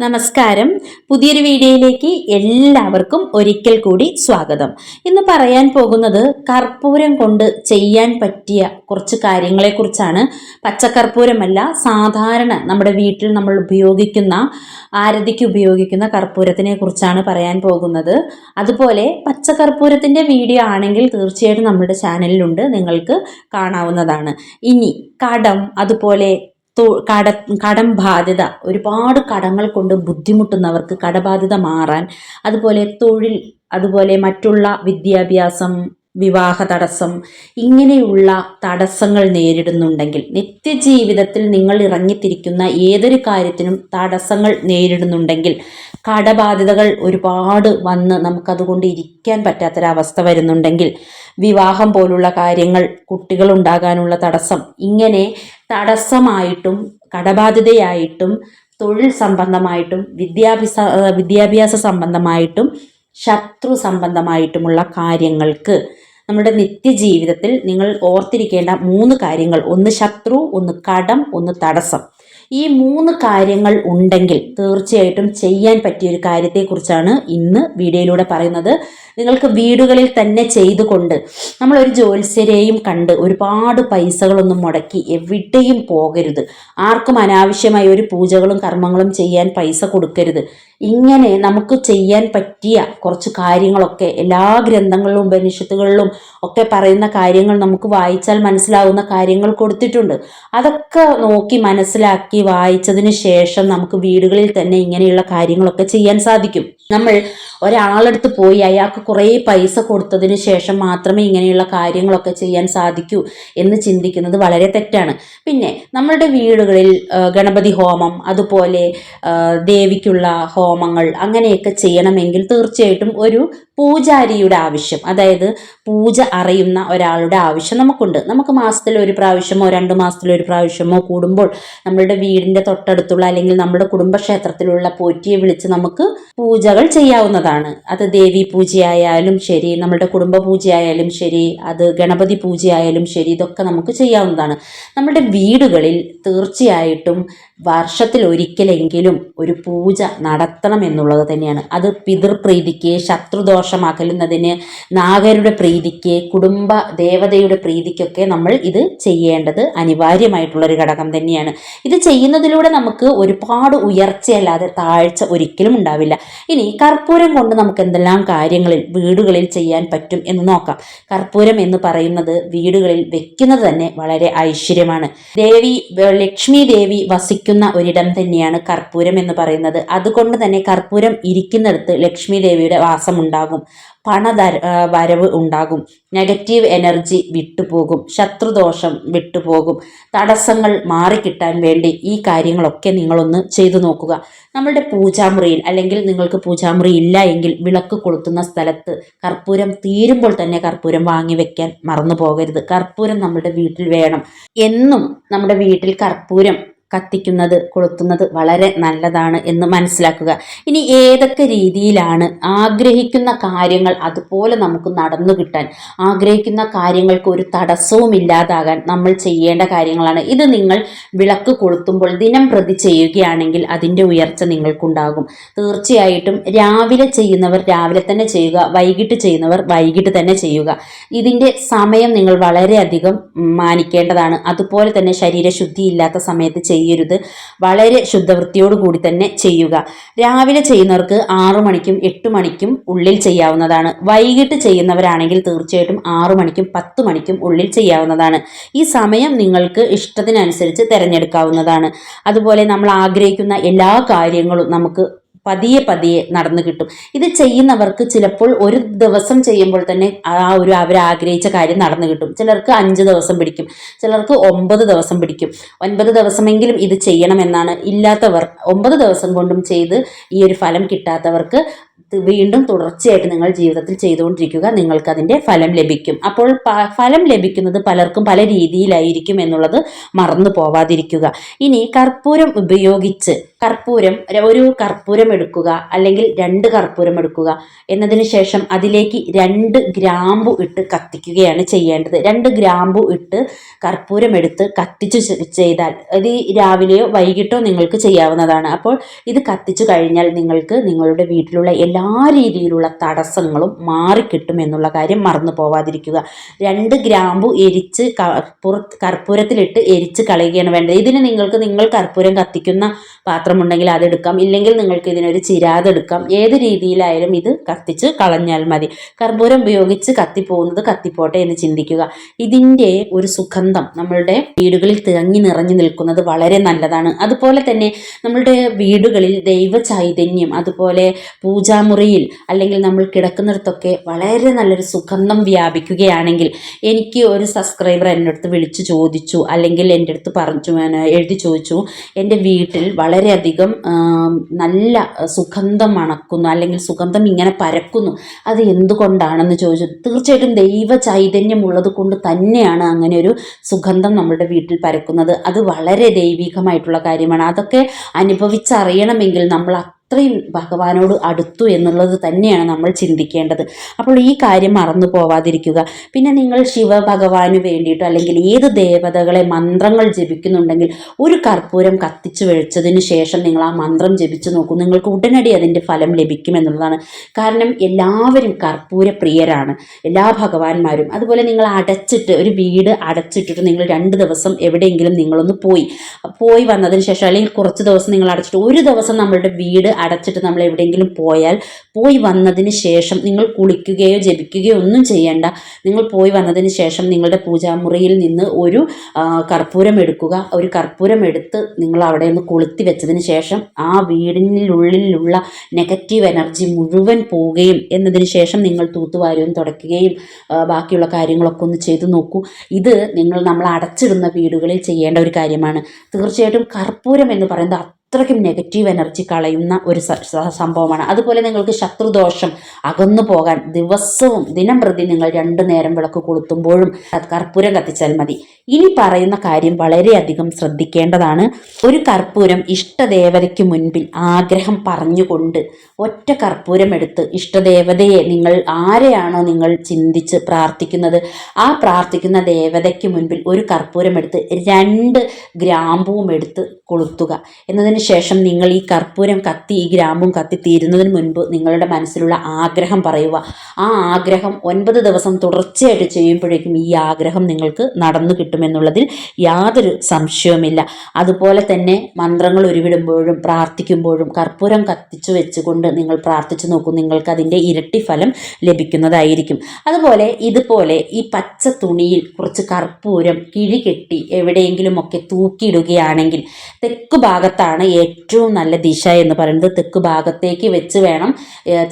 നമസ്കാരം. പുതിയൊരു വീഡിയോയിലേക്ക് എല്ലാവർക്കും ഒരിക്കൽ കൂടി സ്വാഗതം. ഇന്ന് പറയാൻ പോകുന്നത് കർപ്പൂരം കൊണ്ട് ചെയ്യാൻ പറ്റിയ കുറച്ച് കാര്യങ്ങളെക്കുറിച്ചാണ്. പച്ചക്കർപ്പൂരമല്ല സാധാരണ നമ്മുടെ വീട്ടിൽ നമ്മൾ ഉപയോഗിക്കുന്ന ആരതിക്ക് ഉപയോഗിക്കുന്ന കർപ്പൂരത്തിനെ കുറിച്ചാണ് പറയാൻ പോകുന്നത്. അതുപോലെ പച്ചക്കർപ്പൂരത്തിന്റെ വീഡിയോ ആണെങ്കിൽ തീർച്ചയായിട്ടും നമ്മുടെ ചാനലിലുണ്ട്. നിങ്ങൾക്ക് കാണാവുന്നതാണ്. ഇനി കടം അതുപോലെ കട കടം ബാധ്യത ഒരുപാട് കടങ്ങൾ കൊണ്ട് ബുദ്ധിമുട്ടുന്നവർക്ക് കടബാധ്യത മാറാൻ അതുപോലെ തൊഴിൽ അതുപോലെ മറ്റുള്ള വിദ്യാഭ്യാസം വിവാഹ തടസ്സം ഇങ്ങനെയുള്ള തടസ്സങ്ങൾ നേരിടുന്നുണ്ടെങ്കിൽ നിത്യജീവിതത്തിൽ നിങ്ങൾ ഇറങ്ങിത്തിരിക്കുന്ന ഏതൊരു കാര്യത്തിനും തടസ്സങ്ങൾ നേരിടുന്നുണ്ടെങ്കിൽ കടബാധ്യതകൾ ഒരുപാട് വന്ന് നമുക്കതുകൊണ്ട് ഇരിക്കാൻ പറ്റാത്തൊരവസ്ഥ വരുന്നുണ്ടെങ്കിൽ വിവാഹം പോലുള്ള കാര്യങ്ങൾ കുട്ടികൾ ഉണ്ടാകാനുള്ള തടസ്സം ഇങ്ങനെ തടസ്സമായിട്ടും കടബാധ്യതയായിട്ടും തൊഴിൽ സംബന്ധമായിട്ടും വിദ്യാഭ്യാസ വിദ്യാഭ്യാസ സംബന്ധമായിട്ടും ശത്രു സംബന്ധമായിട്ടുമുള്ള കാര്യങ്ങൾക്ക് നമ്മുടെ നിത്യജീവിതത്തിൽ നിങ്ങൾ ഓർത്തിരിക്കേണ്ട മൂന്ന് കാര്യങ്ങൾ. ഒന്ന് ശത്രു ഒന്ന് കടം ഒന്ന് തടസ്സം. ഈ മൂന്ന് കാര്യങ്ങൾ ഉണ്ടെങ്കിൽ തീർച്ചയായിട്ടും ചെയ്യാൻ പറ്റിയ ഒരു കാര്യത്തെക്കുറിച്ചാണ് ഇന്ന് വീഡിയോയിലൂടെ പറയുന്നത്. നിങ്ങൾക്ക് വീടുകളിൽ തന്നെ ചെയ്തുകൊണ്ട് നമ്മളൊരു ജോത്സ്യരെയും കണ്ട് ഒരുപാട് പൈസകളൊന്നും മുടക്കി എവിടെയും പോകരുത്. ആർക്കും അനാവശ്യമായ ഒരു പൂജകളും കർമ്മങ്ങളും ചെയ്യാൻ പൈസ കൊടുക്കരുത്. ഇങ്ങനെ നമുക്ക് ചെയ്യാൻ പറ്റിയ കുറച്ച് കാര്യങ്ങളൊക്കെ എല്ലാ ഗ്രന്ഥങ്ങളിലും ഉപനിഷത്തുകളിലും ഒക്കെ പറയുന്ന കാര്യങ്ങൾ നമുക്ക് വായിച്ചാൽ മനസ്സിലാവുന്ന കാര്യങ്ങൾ കൊടുത്തിട്ടുണ്ട്. അതൊക്കെ നോക്കി മനസ്സിലാക്കി വായിച്ചതിന് ശേഷം നമുക്ക് വീടുകളിൽ തന്നെ ഇങ്ങനെയുള്ള കാര്യങ്ങളൊക്കെ ചെയ്യാൻ സാധിക്കും. നമ്മൾ ഒരാളെടുത്ത് പോയി അയാൾക്ക് കുറേ പൈസ കൊടുത്തതിന് ശേഷം മാത്രമേ ഇങ്ങനെയുള്ള കാര്യങ്ങളൊക്കെ ചെയ്യാൻ സാധിക്കൂ എന്ന് ചിന്തിക്കുന്നത് വളരെ തെറ്റാണ്. പിന്നെ നമ്മളുടെ വീടുകളിൽ ഗണപതി ഹോമം അതുപോലെ ദേവിക്കുള്ള ദേവിക്കുള്ള ഹോമങ്ങൾ അങ്ങനെയൊക്കെ ചെയ്യണമെങ്കിൽ തീർച്ചയായിട്ടും ഒരു പൂജാരിയുടെ ആവശ്യം അതായത് പൂജ അറിയുന്ന ഒരാളുടെ ആവശ്യം നമുക്കുണ്ട്. നമുക്ക് മാസത്തിൽ ഒരു പ്രാവശ്യമോ രണ്ട് മാസത്തിൽ ഒരു പ്രാവശ്യമോ കൂടുമ്പോൾ നമ്മളുടെ വീടിന്റെ തൊട്ടടുത്തുള്ള അല്ലെങ്കിൽ നമ്മുടെ കുടുംബക്ഷേത്രത്തിലുള്ള പോറ്റിയെ വിളിച്ച് നമുക്ക് പൂജകൾ ചെയ്യാവുന്നതാണ്. അത് ദേവി പൂജയായാലും ശരി നമ്മുടെ കുടുംബ പൂജയായാലും ശരി അത് ഗണപതി പൂജയായാലും ശരി ഇതൊക്കെ നമുക്ക് ചെയ്യാവുന്നതാണ്. നമ്മുടെ വീടുകളിൽ തീർച്ചയായിട്ടും വർഷത്തിൽ ഒരിക്കലെങ്കിലും ഒരു പൂജ നടത്തണം എന്നുള്ളത് തന്നെയാണ്. അത് പിതൃപ്രീതിക്ക് ശത്രുദോഷമാക്കലുന്നതിന് നാഗരുടെ പ്രീതിക്ക് കുടുംബ ദേവതയുടെ പ്രീതിക്കൊക്കെ നമ്മൾ ഇത് ചെയ്യേണ്ടത് അനിവാര്യമായിട്ടുള്ളൊരു ഘടകം തന്നെയാണ്. ഇത് ചെയ്യുന്നതിലൂടെ നമുക്ക് ഒരുപാട് ഉയർച്ചയല്ലാതെ താഴ്ച ഒരിക്കലും ഉണ്ടാവില്ല. ഇനി കർപ്പൂരം കൊണ്ട് നമുക്ക് എന്തെല്ലാം കാര്യങ്ങളിൽ വീടുകളിൽ ചെയ്യാൻ പറ്റും എന്ന് നോക്കാം. കർപ്പൂരം എന്ന് പറയുന്നത് വീടുകളിൽ വെക്കുന്നത് തന്നെ വളരെ ഐശ്വര്യമാണ്. ദേവി ലക്ഷ്മി ദേവി വസിക്കുന്ന ഒരിടം തന്നെയാണ് കർപ്പൂരം എന്ന് പറയുന്നത്. അതുകൊണ്ട് തന്നെ കർപ്പൂരം ഇരിക്കുന്നിടത്ത് ലക്ഷ്മി ദേവിയുടെ വാസമുണ്ടാകും പണ വരവ് ഉണ്ടാകും. നെഗറ്റീവ് എനർജി വിട്ടുപോകും. ശത്രുദോഷം വിട്ടുപോകും. തടസ്സങ്ങൾ മാറിക്കിട്ടാൻ വേണ്ടി ഈ കാര്യങ്ങളൊക്കെ നിങ്ങളൊന്ന് ചെയ്തു നോക്കുക. നമ്മളുടെ പൂജാമുറിയിൽ അല്ലെങ്കിൽ നിങ്ങൾക്ക് പൂജാമുറി ഇല്ല എങ്കിൽ വിളക്ക് കൊളുത്തുന്ന സ്ഥലത്ത് കർപ്പൂരം തീരുമ്പോൾ തന്നെ കർപ്പൂരം വാങ്ങി വെക്കാൻ മറന്നു പോകരുത് കർപ്പൂരം നമ്മുടെ വീട്ടിൽ വേണം. എന്നും നമ്മുടെ വീട്ടിൽ കർപ്പൂരം കത്തിക്കുന്നത് കൊളുത്തുന്നത് വളരെ നല്ലതാണ് എന്ന് മനസ്സിലാക്കുക. ഇനി ഏതൊക്കെ രീതിയിലാണ് ആഗ്രഹിക്കുന്ന കാര്യങ്ങൾ അതുപോലെ നമുക്ക് നടന്നു കിട്ടാൻ ആഗ്രഹിക്കുന്ന കാര്യങ്ങൾക്ക് ഒരു തടസ്സവും ഇല്ലാതാകാൻ നമ്മൾ ചെയ്യേണ്ട കാര്യങ്ങളാണ്. ഇത് നിങ്ങൾ വിളക്ക് കൊളുത്തുമ്പോൾ ദിനം പ്രതി ചെയ്യുകയാണെങ്കിൽ അതിന്റെ ഉയർച്ച നിങ്ങൾക്കുണ്ടാകും. തീർച്ചയായിട്ടും രാവിലെ ചെയ്യുന്നവർ രാവിലെ തന്നെ ചെയ്യുക വൈകിട്ട് ചെയ്യുന്നവർ വൈകിട്ട് തന്നെ ചെയ്യുക. ഇതിന്റെ സമയം നിങ്ങൾ വളരെയധികം മാനിക്കേണ്ടതാണ്. അതുപോലെ തന്നെ ശരീരശുദ്ധി ഇല്ലാത്ത സമയത്ത് ചെയ്യരുത്. വളരെ ശുദ്ധവൃത്തിയോട് കൂടി തന്നെ ചെയ്യുക. രാവിലെ ചെയ്യുന്നവർക്ക് ആറു മണിക്കും എട്ട് മണിക്കും ഉള്ളിൽ ചെയ്യാവുന്നതാണ്. വൈകിട്ട് ചെയ്യുന്നവരാണെങ്കിൽ തീർച്ചയായിട്ടും ആറു മണിക്കും പത്ത് മണിക്കും ഉള്ളിൽ ചെയ്യാവുന്നതാണ്. ഈ സമയം നിങ്ങൾക്ക് ഇഷ്ടത്തിനനുസരിച്ച് തിരഞ്ഞെടുക്കാവുന്നതാണ്. അതുപോലെ നമ്മൾ ആഗ്രഹിക്കുന്ന എല്ലാ കാര്യങ്ങളും നമുക്ക് പതിയെ പതിയെ നടന്നു കിട്ടും. ഇത് ചെയ്യുന്നവർക്ക് ചിലപ്പോൾ ഒരു ദിവസം ചെയ്യുമ്പോൾ തന്നെ ആ ഒരു അവർ ആഗ്രഹിച്ച കാര്യം നടന്നു കിട്ടും. ചിലർക്ക് അഞ്ച് ദിവസം പിടിക്കും. ചിലർക്ക് ഒമ്പത് ദിവസം പിടിക്കും. ഒൻപത് ദിവസമെങ്കിലും ഇത് ചെയ്യണമെന്നാണ് ഇല്ലാത്തവർ. ഒമ്പത് ദിവസം കൊണ്ടും ചെയ്ത് ഈ ഒരു ഫലം കിട്ടാത്തവർക്ക് വീണ്ടും തുടർച്ചയായിട്ട് നിങ്ങൾ ജീവിതത്തിൽ ചെയ്തുകൊണ്ടിരിക്കുക. നിങ്ങൾക്ക് അതിന്റെ ഫലം ലഭിക്കും. അപ്പോൾ ഫലം ലഭിക്കുന്നത് പലർക്കും പല രീതിയിലായിരിക്കും എന്നുള്ളത് മറന്നു പോവാതിരിക്കുക. ഇനി കർപ്പൂരം ഉപയോഗിച്ച് കർപ്പൂരം ഒരു കർപ്പൂരം എടുക്കുക അല്ലെങ്കിൽ രണ്ട് കർപ്പൂരം എടുക്കുക എന്നതിന് ശേഷം അതിലേക്ക് രണ്ട് ഗ്രാമ്പു ഇട്ട് കത്തിക്കുകയാണ് ചെയ്യേണ്ടത്. രണ്ട് ഗ്രാമ്പു ഇട്ട് കർപ്പൂരം എടുത്ത് കത്തിച്ചു ചെയ്താൽ അത് രാവിലെയോ വൈകിട്ടോ നിങ്ങൾക്ക് ചെയ്യാവുന്നതാണ്. അപ്പോൾ ഇത് കത്തിച്ചു കഴിഞ്ഞാൽ നിങ്ങൾക്ക് നിങ്ങളുടെ വീട്ടിലുള്ള എല്ലാ രീതിയിലുള്ള തടസ്സങ്ങളും മാറിക്കിട്ടും എന്നുള്ള കാര്യം മറന്നു പോവാതിരിക്കുക. രണ്ട് ഗ്രാമ്പു എരിച്ച് കർപ്പൂര കർപ്പൂരത്തിലിട്ട് എരിച്ച് കളയുകയാണ് വേണ്ടത്. ഇതിന് നിങ്ങൾക്ക് നിങ്ങൾ കർപ്പൂരം കത്തിക്കുന്ന പാത്രമുണ്ടെങ്കിൽ അതെടുക്കാം. ഇല്ലെങ്കിൽ നിങ്ങൾക്ക് ഇതിനൊരു ചിരാതെടുക്കാം ഏത് രീതിയിലായാലും ഇത് കത്തിച്ച് കളഞ്ഞാൽ മതി. കർപ്പൂരം ഉപയോഗിച്ച് കത്തിപ്പോകുന്നത് കത്തിപ്പോട്ടെ എന്ന് ചിന്തിക്കുക. ഇതിന്റെ ഒരു സുഗന്ധം നമ്മളുടെ വീടുകളിൽ തിളങ്ങി നിറഞ്ഞു നിൽക്കുന്നത് വളരെ നല്ലതാണ്. അതുപോലെ തന്നെ നമ്മളുടെ വീടുകളിൽ ദൈവ ചൈതന്യം അതുപോലെ പൂജാമുറിയിൽ അല്ലെങ്കിൽ നമ്മൾ കിടക്കുന്നിടത്തൊക്കെ വളരെ നല്ലൊരു സുഗന്ധം വ്യാപിക്കുകയാണെങ്കിൽ എനിക്ക് ഒരു സബ്സ്ക്രൈബർ എന്റെ അടുത്ത് വിളിച്ചു ചോദിച്ചു അല്ലെങ്കിൽ എന്റെ അടുത്ത് പറഞ്ഞു എഴുതി ചോദിച്ചു എന്റെ വീട്ടിൽ വളരെയധികം നല്ല സുഗന്ധം മണക്കുന്നു അല്ലെങ്കിൽ സുഗന്ധം ഇങ്ങനെ പരക്കുന്നു. അത് എന്തുകൊണ്ടാണെന്ന് ചോദിച്ചു. തീർച്ചയായിട്ടും ദൈവ ചൈതന്യം ഉള്ളത് കൊണ്ട് തന്നെയാണ് അങ്ങനെ ഒരു സുഗന്ധം നമ്മുടെ വീട്ടിൽ പരക്കുന്നത്. അത് വളരെ ദൈവികമായിട്ടുള്ള കാര്യമാണ്. അതൊക്കെ അനുഭവിച്ചറിയണമെങ്കിൽ നമ്മൾ അത്രയും ഭഗവാനോട് അടുത്തു എന്നുള്ളത് തന്നെയാണ് നമ്മൾ ചിന്തിക്കേണ്ടത്. അപ്പോൾ ഈ കാര്യം മറന്നു പോവാതിരിക്കുക. പിന്നെ നിങ്ങൾ ശിവഭഗവാന് വേണ്ടിയിട്ടോ അല്ലെങ്കിൽ ഏത് ദേവതകളെ മന്ത്രങ്ങൾ ജപിക്കുന്നുണ്ടെങ്കിൽ ഒരു കർപ്പൂരം കത്തിച്ചു വെച്ചതിന് ശേഷം നിങ്ങൾ ആ മന്ത്രം ജപിച്ചു നോക്കൂ. നിങ്ങൾക്ക് ഉടനടി അതിന്റെ ഫലം ലഭിക്കുമെന്നുള്ളതാണ് കാരണം എല്ലാവരും കർപ്പൂര പ്രിയരാണ്. എല്ലാ ഭഗവാന്മാരും. അതുപോലെ നിങ്ങൾ അടച്ചിട്ട് ഒരു വീട് അടച്ചിട്ടിട്ട് നിങ്ങൾ രണ്ട് ദിവസം എവിടെയെങ്കിലും നിങ്ങളൊന്ന് പോയി. പോയി വന്നതിന് ശേഷം അല്ലെങ്കിൽ കുറച്ച് ദിവസം നിങ്ങൾ അടച്ചിട്ട് ഒരു ദിവസം നമ്മളുടെ വീട് അടച്ചിട്ട് നമ്മൾ എവിടെയെങ്കിലും പോയാൽ പോയി വന്നതിന് ശേഷം നിങ്ങൾ കുളിക്കുകയോ ജപിക്കുകയോ ഒന്നും ചെയ്യേണ്ട. നിങ്ങൾ പോയി വന്നതിന് ശേഷം നിങ്ങളുടെ പൂജാമുറിയിൽ നിന്ന് ഒരു കർപ്പൂരം എടുക്കുക. ഒരു കർപ്പൂരം എടുത്ത് നിങ്ങൾ അവിടെ നിന്ന് കൊളുത്തി വെച്ചതിന് ശേഷം ആ വീടിനുള്ളിലുള്ള നെഗറ്റീവ് എനർജി മുഴുവൻ പോവുകയും എന്നതിന് ശേഷം നിങ്ങൾ തൂത്തുവാരുകയും തുടയ്ക്കുകയും ബാക്കിയുള്ള കാര്യങ്ങളൊക്കെ ഒന്ന് ചെയ്തു നോക്കൂ. ഇത് നിങ്ങൾ നമ്മൾ അടച്ചിടുന്ന വീടുകളിൽ ചെയ്യേണ്ട ഒരു കാര്യമാണ്. തീർച്ചയായിട്ടും കർപ്പൂരം എന്ന് പറയുന്നത് അത്രയ്ക്കും നെഗറ്റീവ് എനർജി കളയുന്ന ഒരു സംഭവമാണ്. അതുപോലെ നിങ്ങൾക്ക് ശത്രുദോഷം അകന്നു പോകാൻ ദിവസവും ദിനം പ്രതി നിങ്ങൾ രണ്ടു നേരം വിളക്ക് കൊളുത്തുമ്പോഴും കർപ്പൂരം കത്തിച്ചാൽ മതി. ഇനി പറയുന്ന കാര്യം വളരെയധികം ശ്രദ്ധിക്കേണ്ടതാണ്. ഒരു കർപ്പൂരം ഇഷ്ടദേവതയ്ക്ക് മുൻപിൽ ആഗ്രഹം പറഞ്ഞുകൊണ്ട് ഒറ്റ കർപ്പൂരം എടുത്ത് ഇഷ്ടദേവതയെ നിങ്ങൾ ആരെയാണോ നിങ്ങൾ ചിന്തിച്ച് പ്രാർത്ഥിക്കുന്നത് ആ പ്രാർത്ഥിക്കുന്ന ദേവതയ്ക്ക് മുൻപിൽ ഒരു കർപ്പൂരം എടുത്ത് രണ്ട് ഗ്രാമ്പുവും എടുത്ത് കൊളുത്തുക. എന്നതിന് ശേഷം നിങ്ങൾ ഈ കർപ്പൂരം കത്തി ഈ ഗ്രാമ്പും കത്തി തീരുന്നതിന് മുൻപ് നിങ്ങളുടെ മനസ്സിലുള്ള ആഗ്രഹം പറയുക. ആ ആഗ്രഹം ഒൻപത് ദിവസം തുടർച്ചയായിട്ട് ചെയ്യുമ്പോഴേക്കും ഈ ആഗ്രഹം നിങ്ങൾക്ക് നടന്നു കിട്ടുമെന്നുള്ളതിൽ യാതൊരു സംശയവുമില്ല. അതുപോലെ തന്നെ മന്ത്രങ്ങൾ ഉരുവിടുമ്പോഴും പ്രാർത്ഥിക്കുമ്പോഴും കർപ്പൂരം കത്തിച്ചു വെച്ചുകൊണ്ട് നിങ്ങൾ പ്രാർത്ഥിച്ചു നോക്കും. നിങ്ങൾക്ക് അതിന്റെ ഇരട്ടി ഫലം ലഭിക്കുന്നതായിരിക്കും. അതുപോലെ ഇതുപോലെ ഈ പച്ച തുണിയിൽ കുറച്ച് കർപ്പൂരം കിഴി കെട്ടി എവിടെയെങ്കിലുമൊക്കെ തൂക്കിയിടുകയാണെങ്കിൽ തെക്ക് ഭാഗത്താണ് ഏറ്റവും നല്ല ദിശ എന്ന് പറയുന്നത് തെക്ക് ഭാഗത്തേക്ക് വെച്ച് വേണം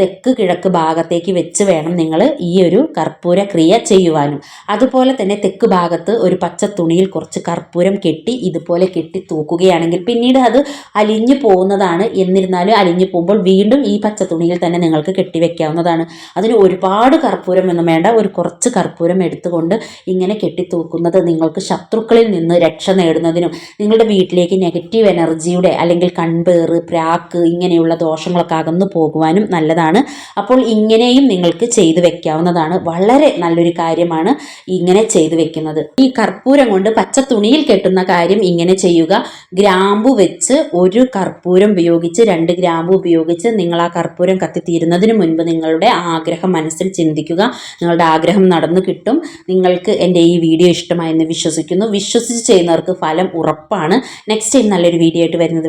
തെക്ക് കിഴക്ക് ഭാഗത്തേക്ക് വെച്ച് വേണം നിങ്ങൾ ഈ ഒരു കർപ്പൂര ക്രിയ ചെയ്യുവാനും. അതുപോലെ തന്നെ തെക്ക് ഭാഗത്ത് ഒരു പച്ച തുണിയിൽ കുറച്ച് കർപ്പൂരം കെട്ടി ഇതുപോലെ കെട്ടി തൂക്കുകയാണെങ്കിൽ പിന്നീട് അത് അലിഞ്ഞു പോകുന്നതാണ്. എന്നിരുന്നാലും അലിഞ്ഞു പോകുമ്പോൾ വീണ്ടും ഈ പച്ച തുണിയിൽ തന്നെ നിങ്ങൾക്ക് കെട്ടിവെക്കാവുന്നതാണ് അതിന് ഒരുപാട് കർപ്പൂരം ഒന്നും വേണ്ട. ഒരു കുറച്ച് കർപ്പൂരം എടുത്തുകൊണ്ട് ഇങ്ങനെ കെട്ടി തൂക്കുന്നത് നിങ്ങൾക്ക് ശത്രുക്കളിൽ നിന്ന് രക്ഷ നേടുന്നതിനും നിങ്ങളുടെ വീട്ടിലേക്ക് നെഗറ്റീവ് എനർജിയുടെ അല്ലെങ്കിൽ കൺപേറ് പ്രാക്ക് ഇങ്ങനെയുള്ള ദോഷങ്ങളൊക്കെ അകന്നു പോകുവാനും നല്ലതാണ്. അപ്പോൾ ഇങ്ങനെയും നിങ്ങൾക്ക് ചെയ്തു വെക്കാവുന്നതാണ്. വളരെ നല്ലൊരു കാര്യമാണ് ഇങ്ങനെ ചെയ്തു വെക്കുന്നത്. ഈ കർപ്പൂരം കൊണ്ട് പച്ച തുണിയിൽ കെട്ടുന്ന കാര്യം ഇങ്ങനെ ചെയ്യുക. ഗ്രാമ്പു വെച്ച് ഒരു കർപ്പൂരം ഉപയോഗിച്ച് രണ്ട് ഗ്രാമ്പു ഉപയോഗിച്ച് നിങ്ങൾ ആ കർപ്പൂരം കത്തിത്തീരുന്നതിന് മുൻപ് നിങ്ങളുടെ ആഗ്രഹം മനസ്സിൽ ചിന്തിക്കുക. നിങ്ങളുടെ ആഗ്രഹം നടന്നു കിട്ടും. നിങ്ങൾക്ക് എന്റെ ഈ വീഡിയോ ഇഷ്ടമായെന്ന് വിശ്വസിക്കുന്നു. വിശ്വസിച്ച് ചെയ്യുന്നവർക്ക് ഫലം ഉറപ്പാണ്. നെക്സ്റ്റ് ടൈം നല്ലൊരു വീഡിയോ ആയിട്ട് വരുന്നത്